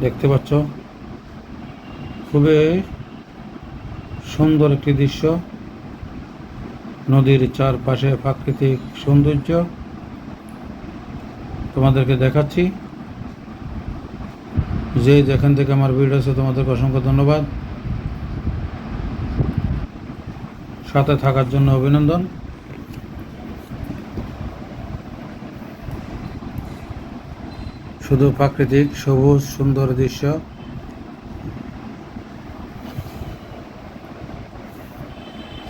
দেখতে পাচ্ছ। খুবই সুন্দর একটি দৃশ্য। নদীর চারপাশে প্রাকৃতিক সৌন্দর্য। তোমাদেরকে দেখাচ্ছি। যে যেখান থেকে আমার ভিডিও আছে, তোমাদেরকে অসংখ্য ধন্যবাদ। সাথে থাকার জন্য অভিনন্দন। শুধু প্রাকৃতিক, সবুজ, সুন্দর দৃশ্য।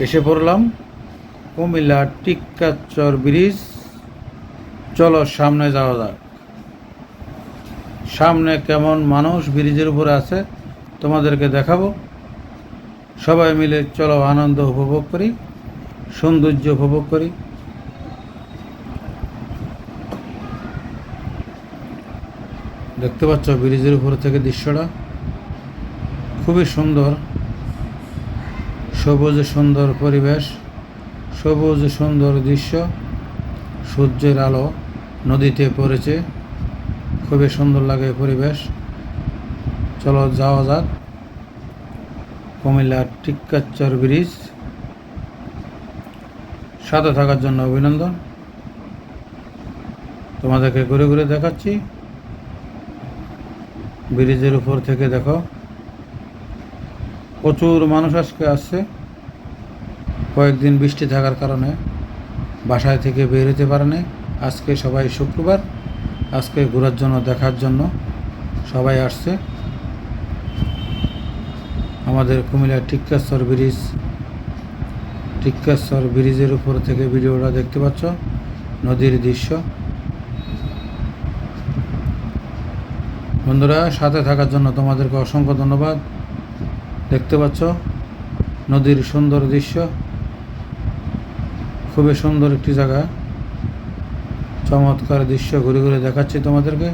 এসে পড়লাম কুমিল্লা টিক্কাচর ব্রিজ। চলো সামনে যাওয়া যাক। সামনে কেমন মানুষ ব্রিজের উপরে আছে, তোমাদেরকে দেখাবো। সবাই মিলে চলো আনন্দ উপভোগ করি, সৌন্দর্য উপভোগ করি। দেখতে পাচ্ছ, ব্রিজের উপর থেকে দৃশ্যটা খুবই সুন্দর। সবুজ সুন্দর পরিবেশ, সবুজ সুন্দর দৃশ্য, সূর্যের আলো নদীতে পড়েছে, খুবই সুন্দর লাগে পরিবেশ। চলো যাওয়া যাক, কুমিল্লার টিক্কাচর ব্রিজ। সাথে থাকার জন্য অভিনন্দন। তোমাদেরকে ঘুরে ঘুরে দেখাচ্ছি। ব্রিজের উপর থেকে দেখো। প্রচুর মানুষ আজকে আসছে। কয়েকদিন বৃষ্টি থাকার কারণে বাসায় থেকে বের হতে পারেনি আজকে সবাই শুক্রবার, আজকে ঘোরার জন্য, দেখার জন্য সবাই আসছে। আমাদের কুমিল্লার টিক্কাশ্বর ব্রিজ টিক্কাশ্বর ব্রিজের উপর থেকে ভিডিওটা দেখতে পাচ্ছ, নদীর দৃশ্য। বন্ধুরা, সাথে থাকার জন্য তোমাদেরকে অসংখ্য ধন্যবাদ। দেখতে পাচ্ছ, নদীর সুন্দর দৃশ্য। খুবই সুন্দর একটি জায়গা। চমৎকার দৃশ্য ঘুরে ঘুরে দেখাচ্ছি তোমাদেরকে।